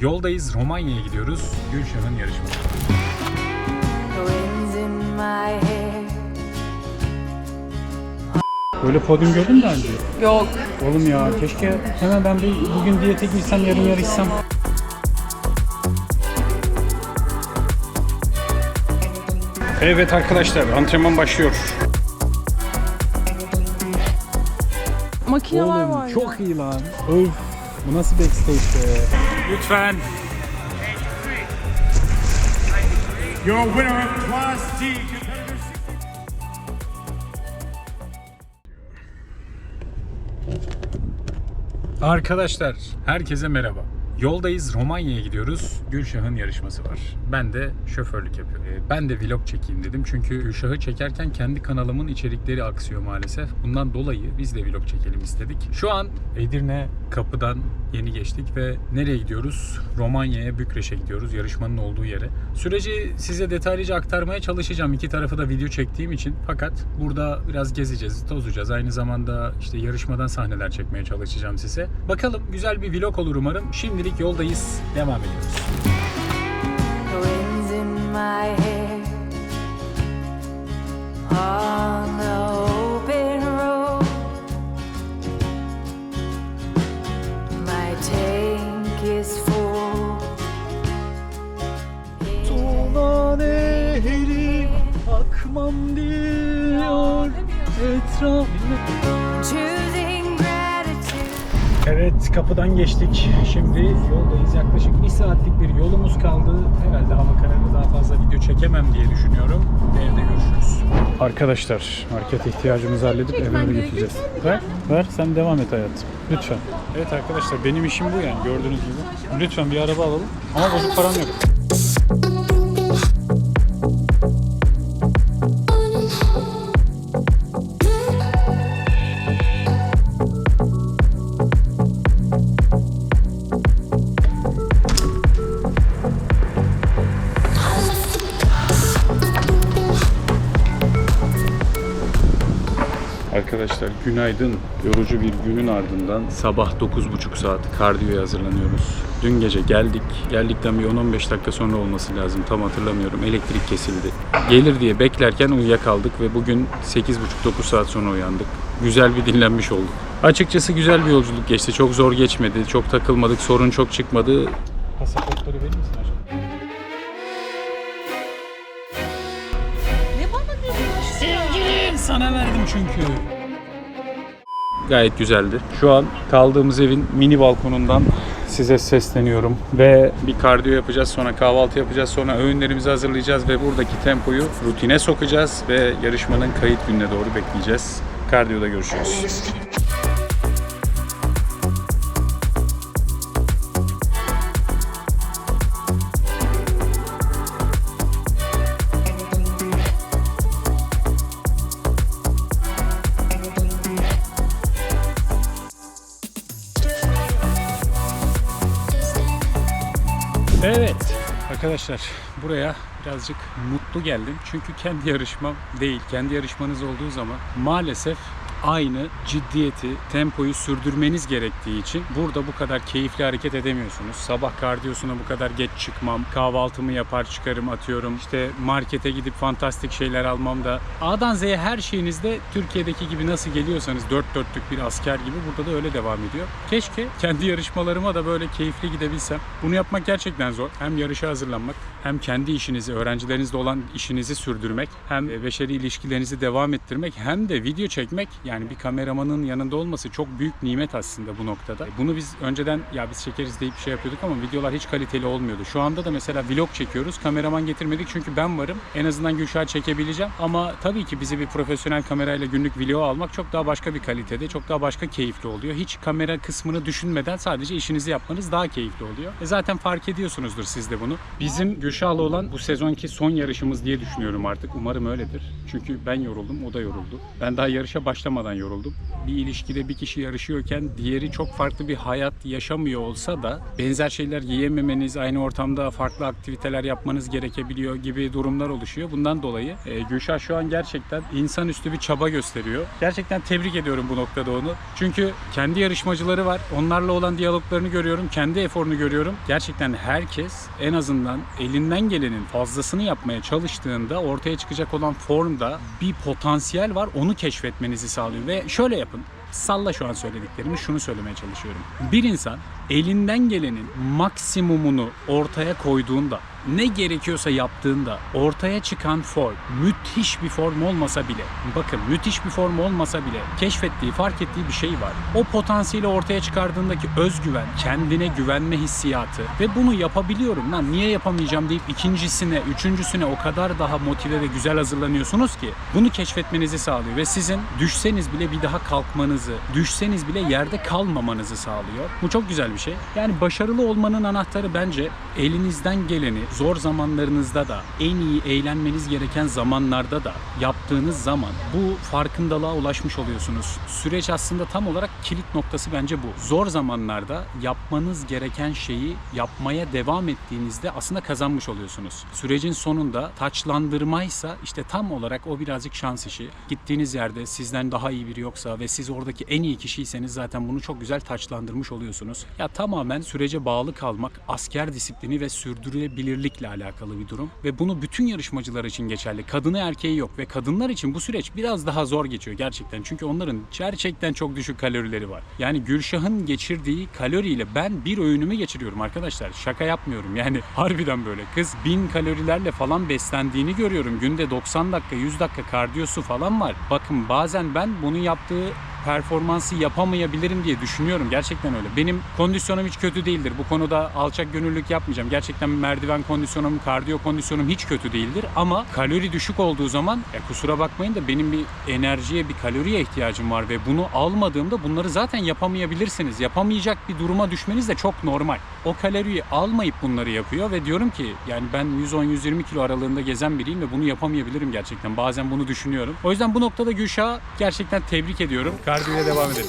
Yoldayız, Romanya'ya gidiyoruz. Gülşah'ın yarışması. The wind's in my hair. Böyle podyum gördün mü daha önce? Yok. Oğlum ya keşke hemen ben bir bugün diyete girsem yarın yarışsam. Evet arkadaşlar antrenman başlıyor. Makineler Oğlum var ya. çok iyi lan. Öf bu nasıl backstage be. Lütfen. Your winner of Class D Arkadaşlar herkese merhaba. Yoldayız Romanya'ya gidiyoruz. Gülşah'ın yarışması var. Ben de şoförlük yapıyorum. Ee, Ben de vlog çekeyim dedim. Çünkü Gülşah'ı çekerken kendi kanalımın içerikleri aksıyor maalesef. Bundan dolayı biz de vlog çekelim istedik. Şu an Edirne kapıdan yeni geçtik ve nereye gidiyoruz? Romanya'ya, Bükreş'e gidiyoruz. Yarışmanın olduğu yere. Süreci size detaylıca aktarmaya çalışacağım. İki tarafı da video çektiğim için. Fakat burada biraz gezeceğiz, tozacağız. Aynı zamanda işte yarışmadan sahneler çekmeye çalışacağım size. Bakalım güzel bir vlog olur umarım. Şimdilik yoldayız. Devam ediyoruz. The wind's in my hair. On the open road. My tank is full. Tuğla nehri akmam diyor etraf. Evet kapıdan geçtik. Şimdi yoldayız. Yaklaşık bir saatlik bir yolumuz kaldı. Herhalde hava kararı daha fazla video çekemem diye düşünüyorum. Evde görüşürüz. Arkadaşlar market ihtiyacımızı halledip eve gideceğiz. Ver, ver sen devam et hayatım. Lütfen. Evet arkadaşlar benim işim bu yani gördüğünüz gibi. Lütfen bir araba alalım. Ama bozuk param yok. Günaydın. Yorucu bir günün ardından sabah 9.30 saat kardiyoya hazırlanıyoruz. Dün gece geldik. Geldikten bir 10-15 dakika sonra olması lazım. Tam hatırlamıyorum. Elektrik kesildi. Gelir diye beklerken uyuyakaldık ve bugün 8.30-9 saat sonra uyandık. Güzel bir dinlenmiş olduk. Açıkçası güzel bir yolculuk geçti. Çok zor geçmedi. Çok takılmadık. Sorun çok çıkmadı. Pasaportları verir misin aşkım? Sevgilim sana verdim çünkü. Gayet güzeldi. Şu an kaldığımız evin mini balkonundan size sesleniyorum ve bir kardiyo yapacağız sonra kahvaltı yapacağız sonra öğünlerimizi hazırlayacağız ve buradaki tempoyu rutine sokacağız ve yarışmanın kayıt gününe doğru bekleyeceğiz. Kardiyoda görüşürüz. Arkadaşlar buraya birazcık mutlu geldim. Çünkü kendi yarışmam değil. Kendi yarışmanız olduğu zaman maalesef aynı ciddiyeti, tempoyu sürdürmeniz gerektiği için burada bu kadar keyifli hareket edemiyorsunuz. Sabah kardiyosuna bu kadar geç çıkmam, kahvaltımı yapar çıkarım atıyorum. İşte markete gidip fantastik şeyler almam da A'dan Z'ye her şeyinizde Türkiye'deki gibi nasıl geliyorsanız dört dörtlük bir asker gibi burada da öyle devam ediyor. Keşke kendi yarışmalarıma da böyle keyifli gidebilsem. Bunu yapmak gerçekten zor. Hem yarışa hazırlanmak hem kendi işinizi, öğrencilerinizle olan işinizi sürdürmek, hem beşeri ilişkilerinizi devam ettirmek hem de video çekmek yani bir kameramanın yanında olması çok büyük nimet aslında bu noktada. Bunu biz önceden ya biz çekeriz deyip şey yapıyorduk ama videolar hiç kaliteli olmuyordu. Şu anda da mesela vlog çekiyoruz. Kameraman getirmedik çünkü ben varım. En azından Gülşah çekebileceğim. Ama tabii ki bizi bir profesyonel kamerayla günlük video almak çok daha başka bir kalitede, çok daha başka keyifli oluyor. Hiç kamera kısmını düşünmeden sadece işinizi yapmanız daha keyifli oluyor. E zaten fark ediyorsunuzdur siz de bunu. Bizim Gülşah'la olan bu sezonki son yarışımız diye düşünüyorum artık. Umarım öyledir. Çünkü ben yoruldum, o da yoruldu. Ben daha yarışa başlamadım durmadan yoruldum. Bir ilişkide bir kişi yarışıyorken diğeri çok farklı bir hayat yaşamıyor olsa da benzer şeyler yiyememeniz, aynı ortamda farklı aktiviteler yapmanız gerekebiliyor gibi durumlar oluşuyor. Bundan dolayı e, Gülşah şu an gerçekten insanüstü bir çaba gösteriyor. Gerçekten tebrik ediyorum bu noktada onu. Çünkü kendi yarışmacıları var. Onlarla olan diyaloglarını görüyorum. Kendi eforunu görüyorum. Gerçekten herkes en azından elinden gelenin fazlasını yapmaya çalıştığında ortaya çıkacak olan formda bir potansiyel var. Onu keşfetmenizi sağlıyor. Ve şöyle yapın. Salla şu an söylediklerimi şunu söylemeye çalışıyorum. Bir insan elinden gelenin maksimumunu ortaya koyduğunda ne gerekiyorsa yaptığında ortaya çıkan form müthiş bir form olmasa bile bakın müthiş bir form olmasa bile keşfettiği fark ettiği bir şey var. O potansiyeli ortaya çıkardığındaki özgüven, kendine güvenme hissiyatı ve bunu yapabiliyorum lan niye yapamayacağım deyip ikincisine, üçüncüsüne o kadar daha motive ve güzel hazırlanıyorsunuz ki bunu keşfetmenizi sağlıyor ve sizin düşseniz bile bir daha kalkmanızı, düşseniz bile yerde kalmamanızı sağlıyor. Bu çok güzel bir şey. Yani başarılı olmanın anahtarı bence elinizden geleni zor zamanlarınızda da en iyi eğlenmeniz gereken zamanlarda da yaptığınız zaman bu farkındalığa ulaşmış oluyorsunuz. Süreç aslında tam olarak kilit noktası bence bu. Zor zamanlarda yapmanız gereken şeyi yapmaya devam ettiğinizde aslında kazanmış oluyorsunuz. Sürecin sonunda taçlandırmaysa işte tam olarak o birazcık şans işi. Gittiğiniz yerde sizden daha iyi biri yoksa ve siz oradaki en iyi kişiyseniz zaten bunu çok güzel taçlandırmış oluyorsunuz. Ya tamamen sürece bağlı kalmak, asker disiplini ve sürdürülebilirlikle alakalı bir durum. Ve bunu bütün yarışmacılar için geçerli. Kadını erkeği yok ve kadınlar için bu süreç biraz daha zor geçiyor gerçekten. Çünkü onların gerçekten çok düşük kalorileri var. Yani Gülşah'ın geçirdiği kaloriyle ben bir öğünümü geçiriyorum arkadaşlar. Şaka yapmıyorum yani harbiden böyle. Kız 1000 kalorilerle falan beslendiğini görüyorum. Günde 90 dakika 100 dakika kardiyosu falan var. Bakın bazen ben bunun yaptığı performansı yapamayabilirim diye düşünüyorum. Gerçekten öyle. Benim kondisyonum hiç kötü değildir. Bu konuda alçak gönüllülük yapmayacağım. Gerçekten merdiven kondisyonum, kardiyo kondisyonum hiç kötü değildir. Ama kalori düşük olduğu zaman ya kusura bakmayın da benim bir enerjiye, bir kaloriye ihtiyacım var ve bunu almadığımda bunları zaten yapamayabilirsiniz. Yapamayacak bir duruma düşmeniz de çok normal. O kaloriyi almayıp bunları yapıyor ve diyorum ki yani ben 110-120 kilo aralığında gezen biriyim ve bunu yapamayabilirim gerçekten. Bazen bunu düşünüyorum. O yüzden bu noktada Gülşah'ı gerçekten tebrik ediyorum. Kardiyoya devam edelim.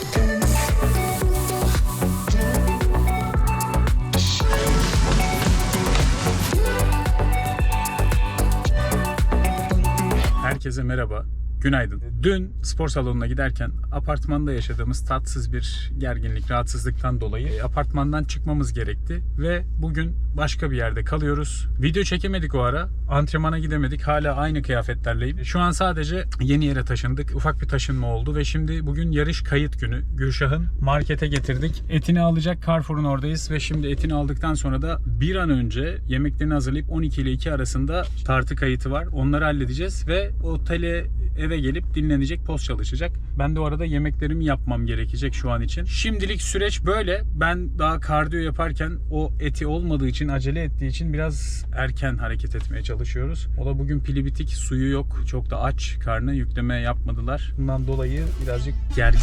Herkese merhaba. Günaydın. Dün spor salonuna giderken apartmanda yaşadığımız tatsız bir gerginlik, rahatsızlıktan dolayı e, apartmandan çıkmamız gerekti ve bugün başka bir yerde kalıyoruz. Video çekemedik o ara. Antrenmana gidemedik. Hala aynı kıyafetlerleyim. Şu an sadece yeni yere taşındık. Ufak bir taşınma oldu ve şimdi bugün yarış kayıt günü. Gülşah'ın markete getirdik. Etini alacak Carrefour'un oradayız ve şimdi etini aldıktan sonra da bir an önce yemeklerini hazırlayıp 12 ile 2 arasında tartı kayıtı var. Onları halledeceğiz ve otele eve gelip dinlenecek, post çalışacak. Ben de o arada yemeklerimi yapmam gerekecek şu an için. Şimdilik süreç böyle. Ben daha kardiyo yaparken o eti olmadığı için, acele ettiği için biraz erken hareket etmeye çalışıyoruz. O da bugün pili bitik, suyu yok. Çok da aç, karnı yükleme yapmadılar. Bundan dolayı birazcık gergin.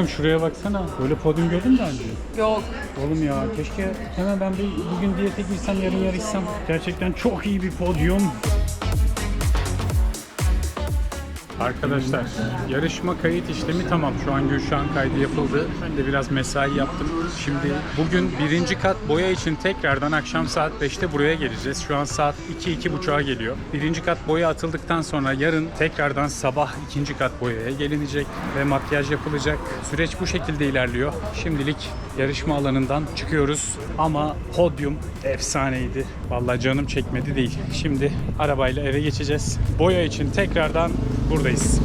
Aşkım şuraya baksana. Böyle podyum gördün mü daha önce? Yok. Oğlum ya keşke hemen ben bir bugün diyete girsem yarın yarışsam. Gerçekten çok iyi bir podyum. Arkadaşlar yarışma kayıt işlemi tamam. Şu an Gülşah'ın kaydı yapıldı. Ben de biraz mesai yaptım. Şimdi bugün birinci kat boya için tekrardan akşam saat 5'te buraya geleceğiz. Şu an saat 2-2.30'a geliyor. Birinci kat boya atıldıktan sonra yarın tekrardan sabah ikinci kat boyaya gelinecek ve makyaj yapılacak. Süreç bu şekilde ilerliyor. Şimdilik yarışma alanından çıkıyoruz ama podyum efsaneydi. Vallahi canım çekmedi değil. Şimdi arabayla eve geçeceğiz. Boya için tekrardan buradayız.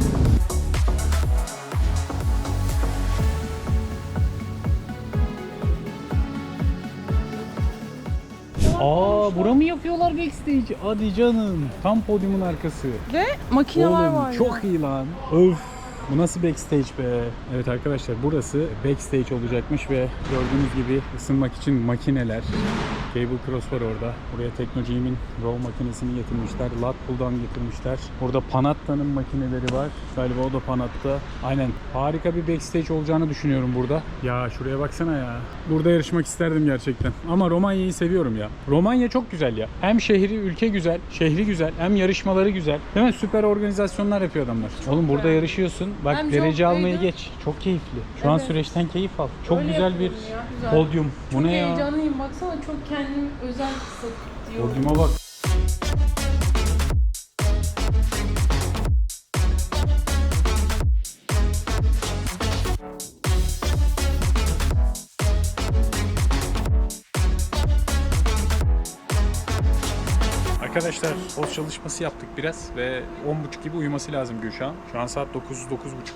Aa bura mı yapıyorlar backstage? Hadi canım. Tam podyumun arkası. Ve makineler Oğlum var. ya. çok iyi lan. Öf. Bu nasıl backstage be? Evet arkadaşlar burası backstage olacakmış ve gördüğünüz gibi ısınmak için makineler, Cable Cross var orada. Buraya Technogeam'in row makinesini getirmişler. Latpool'dan getirmişler. Burada Panatta'nın makineleri var. Galiba o da Panatta. Aynen. Harika bir backstage olacağını düşünüyorum burada. Ya şuraya baksana ya. Burada yarışmak isterdim gerçekten. Ama Romanya'yı seviyorum ya. Romanya çok güzel ya. Hem şehri, ülke güzel, şehri güzel, hem yarışmaları güzel. Değil mi? Süper organizasyonlar yapıyor adamlar. Oğlum burada yarışıyorsun. Bak Hem çok derece almayı neydi? geç. Çok keyifli. Şu an Evet. süreçten keyif al. Çok Öyle güzel bir ya, güzel. podyum. Bu Çok ne ya? heyecanlıyım baksana çok kendim özel hissediyorum. Podyuma bak. Arkadaşlar post çalışması yaptık biraz ve 10.30 gibi uyuması lazım Gülşah'ın. Şu an saat 9 9.30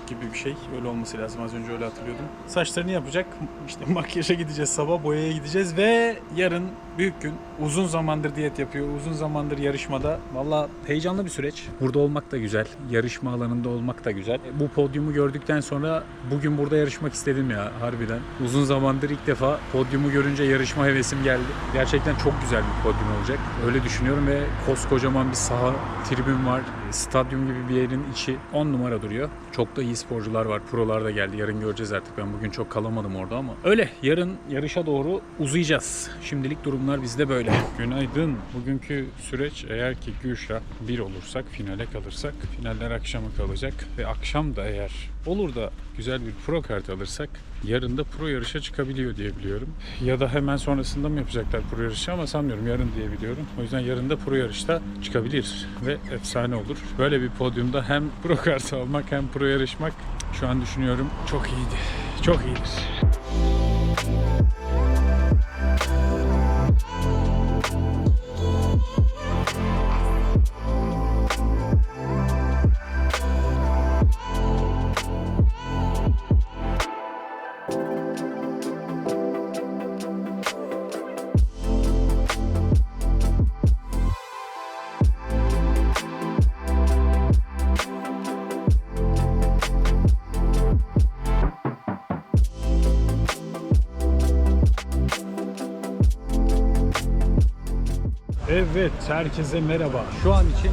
gibi bir şey. Öyle olması lazım. Az önce öyle hatırlıyordum. Saçlarını yapacak. İşte makyaja gideceğiz sabah, boyaya gideceğiz ve yarın büyük gün. Uzun zamandır diyet yapıyor. Uzun zamandır yarışmada. Valla heyecanlı bir süreç. Burada olmak da güzel. Yarışma alanında olmak da güzel. Bu podyumu gördükten sonra bugün burada yarışmak istedim ya harbiden. Uzun zamandır ilk defa podyumu görünce yarışma hevesim geldi. Gerçekten çok güzel bir podyum olacak. Öyle düşünüyorum ve koskocaman bir saha, tribün var. Stadyum gibi bir yerin içi 10 numara duruyor. Çok da iyi sporcular var. Prolar da geldi. Yarın göreceğiz artık. Ben bugün çok kalamadım orada ama. Öyle. Yarın yarışa doğru uzayacağız. Şimdilik durumlar bizde böyle. Günaydın. Bugünkü süreç eğer ki Gülşah bir olursak, finale kalırsak, finaller akşama kalacak ve akşam da eğer olur da güzel bir pro kart alırsak yarın da pro yarışa çıkabiliyor diye biliyorum. Ya da hemen sonrasında mı yapacaklar pro yarışı ama sanmıyorum yarın diye biliyorum. O yüzden yarın da pro yarışta çıkabilir ve efsane olur. Böyle bir podyumda hem pro kartı almak hem pro yarışmak şu an düşünüyorum çok iyiydi. Çok iyidir. Evet, herkese merhaba. Şu an için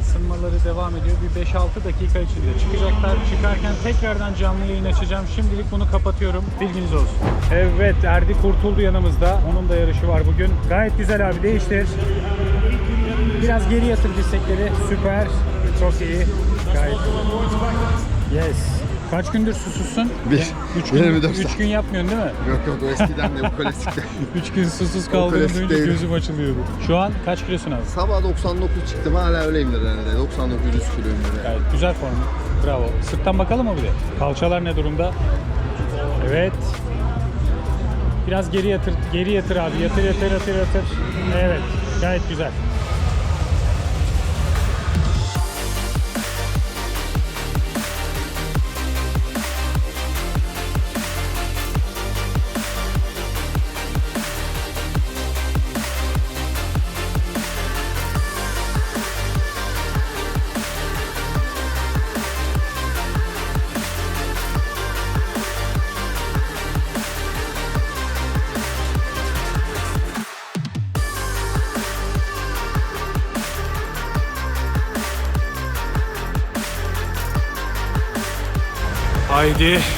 ısınmaları devam ediyor. Bir 5-6 dakika içinde çıkacaklar. Çıkarken tekrardan canlı yayın açacağım. Şimdilik bunu kapatıyorum. Bilginiz olsun. Evet, Erdi kurtuldu yanımızda. Onun da yarışı var bugün. Gayet güzel abi, değiştir. Biraz geri yatır dirsekleri. Süper. Çok iyi. Gayet. Yes. Kaç gündür susuzsun? Bir. Üç gün, 24 üç saat. gün yapmıyorsun değil mi? Yok yok o eskiden de bu klasikten. 3 gün susuz klasik duyunca değil. gözüm açılıyordu. Şu an kaç kilosun abi? Sabah 99 çıktım hala öyleyimdir herhalde. 99 100 kiloyumdur. Gayet güzel formu. Bravo. Sırttan bakalım mı bir de? Kalçalar ne durumda? Evet. Biraz geri yatır, geri yatır abi. Yatır, yatır, yatır, yatır. Evet. Gayet güzel. Dude.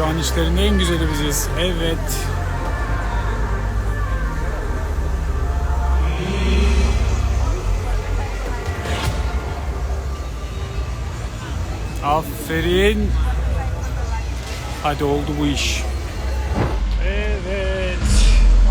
Haydi. İşlerin en güzeli biziz. Evet. Aferin. Hadi oldu bu iş. Evet.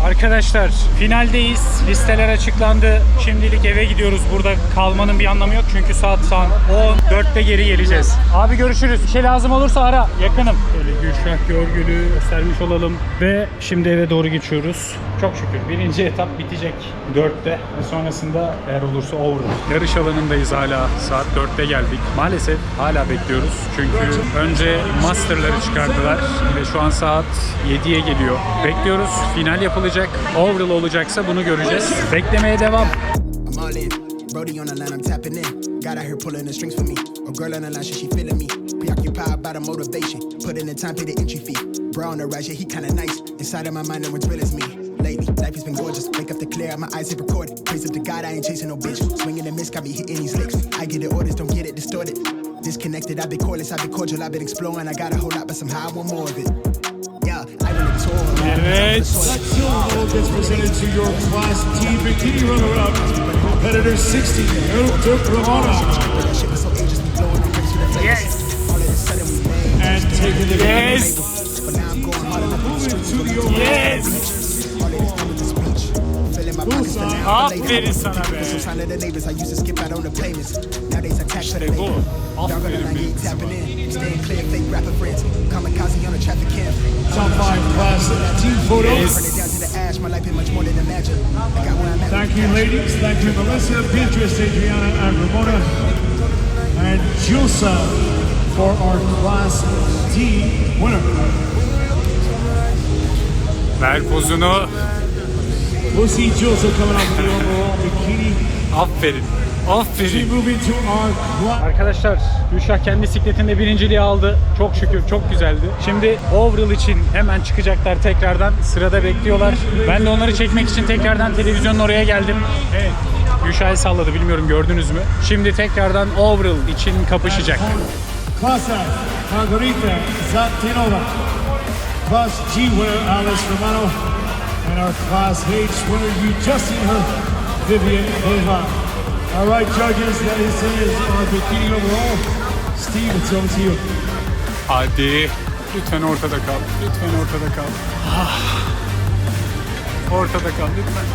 Arkadaşlar finaldeyiz. Listeler açıklandı. Şimdilik eve gidiyoruz. Burada kalmanın bir anlamı yok. Çünkü saat 10. 4'te geri geleceğiz. Abi görüşürüz. Bir şey lazım olursa ara. Yakınım. Gülşah Görgül'ü göstermiş olalım. Ve şimdi eve doğru geçiyoruz. Çok şükür. Birinci etap bitecek 4'te. Ve sonrasında eğer olursa over. Yarış alanındayız hala. Saat 4'te geldik. Maalesef hala bekliyoruz. Çünkü önce Master'ları çıkardılar. Ve şu an saat 7'ye geliyor. Bekliyoruz. Final yapılacak. Overall olacaksa bunu göreceğiz. Beklemeye devam. Brody on the line, I'm tapping in. God out here pulling the strings for me. A girl on the line, she, she feeling me. Preoccupied by the motivation. Put in the time, pay the entry fee. Bro on the rise, yeah, he kinda nice. Inside of my mind, no one's real as me. Lately, life has been gorgeous. Wake up to clear, my eyes hit recorded. Praise up to God, I ain't chasing no bitch. Swinging the miss, got me hitting these licks. I get the orders, don't get it distorted. Disconnected, I've been cordless, I've been cordial, I've been exploring. I got a whole lot, but somehow I want more of it. Yeah, I really tour. Evet. Silver gets presented to your Class D bikini runner-up, competitor 60, El Ramona. Taking the Yes. I'm enough to the. Yes. Neighbors, I used to skip out on the payments. For the Y'all tapping in. Staying clear, friends. Kamikaze on traffic cam. Top five team photo. Burn it down to the ash. My life is much more than. I got where I'm at. Thank you, ladies. Thank you, Melissa, Beatrice, Adriana, and Ramona, and Julsa for our Class Ver pozunu. Aferin. Aferin. Arkadaşlar Gülşah kendi bisikletinde birinciliği aldı. Çok şükür çok güzeldi. Şimdi overall için hemen çıkacaklar tekrardan. Sırada bekliyorlar. Ben de onları çekmek için tekrardan televizyonun oraya geldim. Evet. Gülşah'ı salladı bilmiyorum gördünüz mü? Şimdi tekrardan overall için kapışacak. Class F, Margarita Zatinova. Class G winner, Alice Romano. And our Class H winner, you just seen her, Vivian Eva. All right, judges, that is it. Our bikini overall. Steve, it's over to you. Hadi. Lütfen ortada kal. Lütfen ortada kal. Ah. Ortada kal lütfen.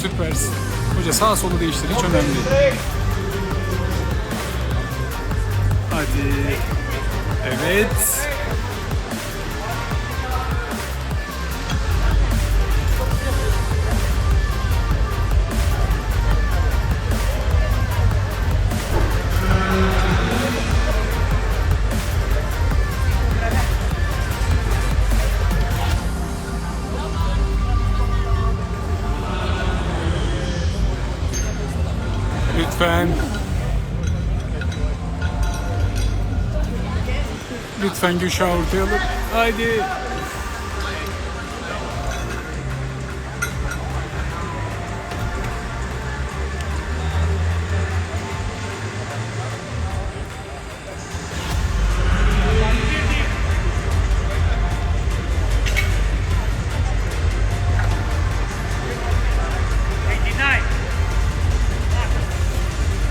Süpersin. Hoca sağ solu değiştir. Hiç önemli değil. Hadi. Evet. Lütfen Gülşah ortaya alın. Haydi.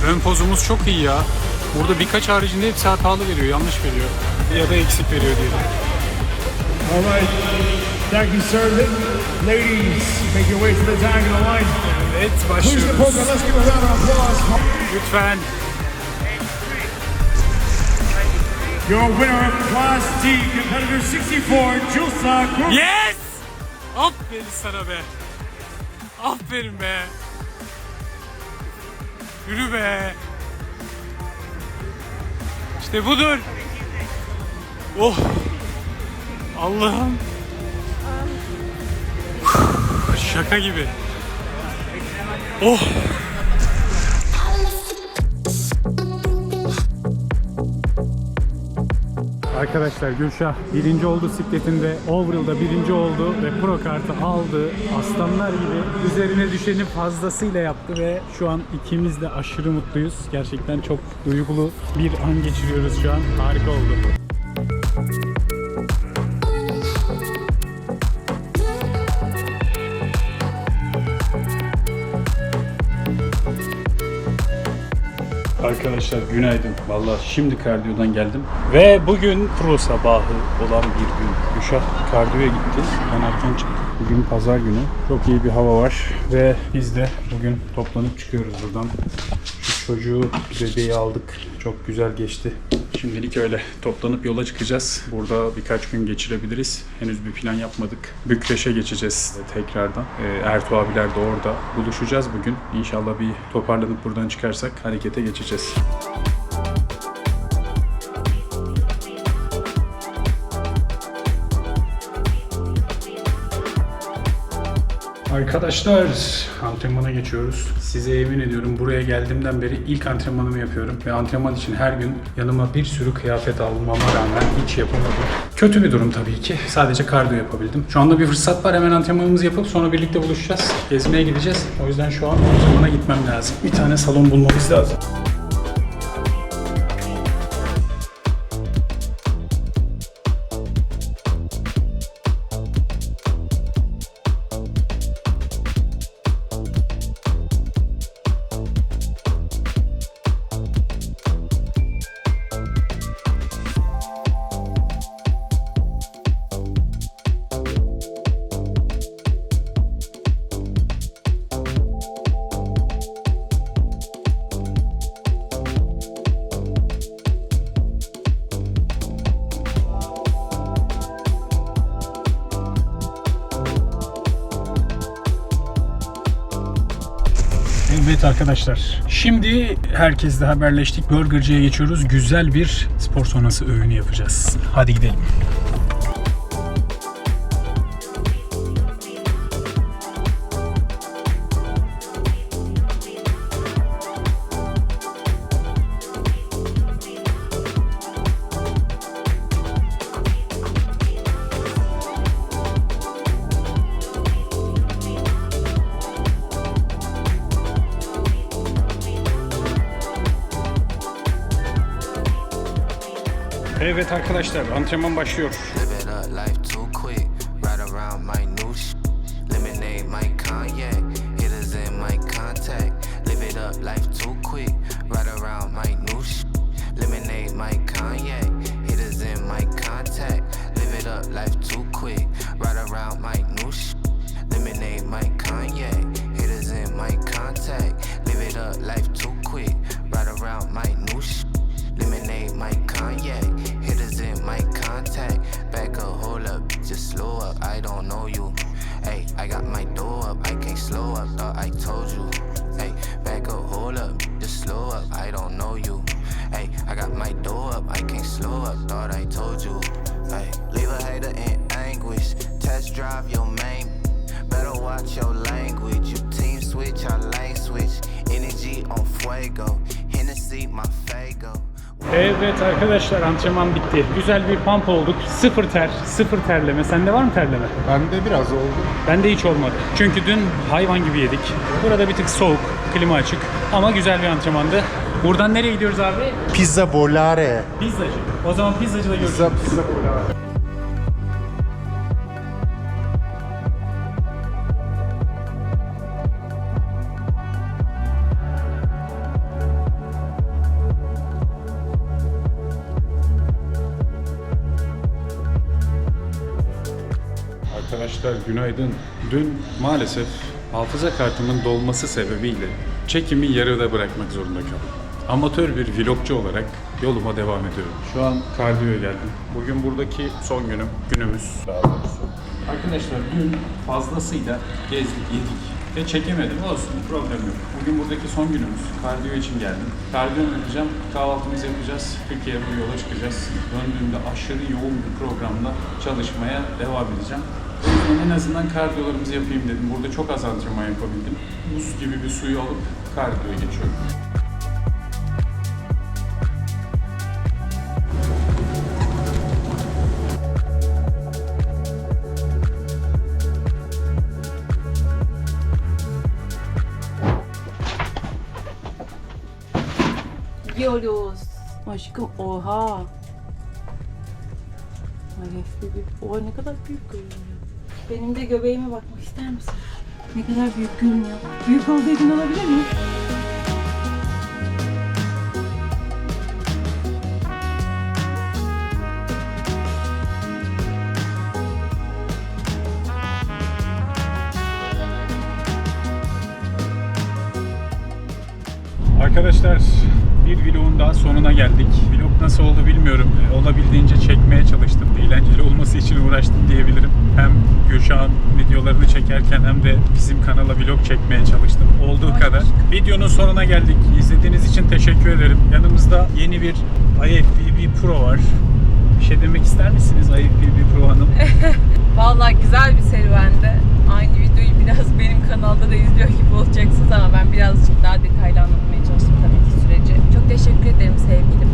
Ön pozumuz çok iyi ya. Burada birkaç haricinde hepsi hatalı veriyor, yanlış veriyor. Ya da eksik veriyor diyelim. All right. Thank you, sir. Ladies, make your way to the diagonal line. Evet, Please, the başlıyoruz. program. Let's give a round of applause. Lütfen. Your winner of Class D, competitor 64, Julsa Cruz. Yes! Aferin sana be. Aferin be. Yürü be. İşte budur. Oh. Allah'ım. Şaka gibi. Oh. Arkadaşlar Gülşah birinci oldu sikletinde. Overall'da birinci oldu ve pro kartı aldı. Aslanlar gibi üzerine düşeni fazlasıyla yaptı ve şu an ikimiz de aşırı mutluyuz. Gerçekten çok duygulu bir an geçiriyoruz şu an. Harika oldu. Arkadaşlar günaydın. Vallahi şimdi kardiyodan geldim. Ve bugün pro sabahı olan bir gün. Gülşah kardiyoya gitti. Ben erken çıktım. Bugün pazar günü. Çok iyi bir hava var. Ve biz de bugün toplanıp çıkıyoruz buradan. Şu çocuğu, bebeği aldık. Çok güzel geçti. Şimdilik öyle toplanıp yola çıkacağız. Burada birkaç gün geçirebiliriz. Henüz bir plan yapmadık. Bükreş'e geçeceğiz tekrardan. Ee, Ertuğ abiler de orada. Buluşacağız bugün. İnşallah bir toparlanıp buradan çıkarsak harekete geçeceğiz. Arkadaşlar antrenmana geçiyoruz. Size yemin ediyorum buraya geldiğimden beri ilk antrenmanımı yapıyorum. Ve antrenman için her gün yanıma bir sürü kıyafet almama rağmen hiç yapamadım. Kötü bir durum tabii ki. Sadece kardiyo yapabildim. Şu anda bir fırsat var. Hemen antrenmanımızı yapıp sonra birlikte buluşacağız. Gezmeye gideceğiz. O yüzden şu an antrenmana gitmem lazım. Bir tane salon bulmamız lazım. Arkadaşlar. Şimdi herkesle haberleştik. Burgerci'ye geçiyoruz. Güzel bir spor sonrası öğünü yapacağız. Hadi gidelim. Evet arkadaşlar antrenman başlıyor. Slow up. I don't know you. Hey, I got my door up, I can't slow up. Thought I told you. Hey, back up, hold up, just slow up. I don't know you. Hey, I got my door up, I can't slow up. Thought I told you. Hey, leave a hater in anguish. Test drive your main. Better watch your language. You team switch, I lane switch. Energy on fuego. Hennessy, my. Evet arkadaşlar antrenman bitti. Güzel bir pump olduk. Sıfır ter, sıfır terleme. Sende var mı terleme? Bende biraz oldu. Bende hiç olmadı. Çünkü dün hayvan gibi yedik. Burada bir tık soğuk, klima açık ama güzel bir antrenmandı. Buradan nereye gidiyoruz abi? Pizza Volare. Pizzacı. O zaman pizzacıda görüşürüz. Pizza, pizza Volare. Arkadaşlar günaydın. Dün maalesef hafıza kartımın dolması sebebiyle çekimi yarıda bırakmak zorunda kaldım. Amatör bir vlogcu olarak yoluma devam ediyorum. Şu an kardiyoya geldim. Bugün buradaki son günüm, günümüz. Arkadaşlar dün fazlasıyla gezdik, yedik ve çekemedim. Olsun, problem yok. Bugün buradaki son günümüz. Kardiyo için geldim. Kardiyo yapacağım, kahvaltımızı yapacağız. Türkiye'ye bu yola çıkacağız. Döndüğümde aşırı yoğun bir programla çalışmaya devam edeceğim. O en azından kardiyolarımızı yapayım dedim. Burada çok az antrenman yapabildim. Buz gibi bir suyu alıp kardiyoya geçiyorum. Gidiyoruz. Aşkım oha. Ay Oha ne kadar büyük görünüyor. Benim de göbeğime bakmak ister misin? Ne kadar büyük görünüyor. Büyük olduğu için olabilir mi? Arkadaşlar bir vlogun daha sonuna geldik. Nasıl oldu bilmiyorum. Ee, Olabildiğince çekmeye çalıştım. Eğlenceli olması için uğraştım diyebilirim. Hem Gülşah'ın videolarını çekerken hem de bizim kanala vlog çekmeye çalıştım. Olduğu kadar. Videonun sonuna geldik. İzlediğiniz için teşekkür ederim. Yanımızda yeni bir IFBB Pro var. Bir şey demek ister misiniz IFBB Pro Hanım? Vallahi güzel bir serüvendi. Aynı videoyu biraz benim kanalda da izliyor gibi olacaksınız ama ben birazcık daha detaylı anlatmaya çalıştım tabii ki süreci. Çok teşekkür ederim sevgili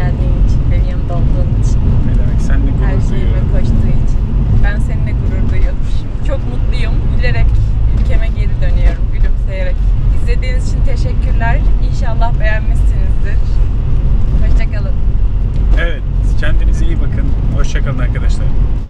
geldiğin için, benim yanımda olduğun için. Ne demek, sen de gurur Her şeyime duyuyorum. koştuğu için. Ben seninle gurur duyuyorum. Şimdi çok mutluyum, gülerek ülkeme geri dönüyorum, gülümseyerek. İzlediğiniz için teşekkürler. İnşallah beğenmişsinizdir. Hoşçakalın. Evet, kendinize iyi bakın. Hoşçakalın arkadaşlar.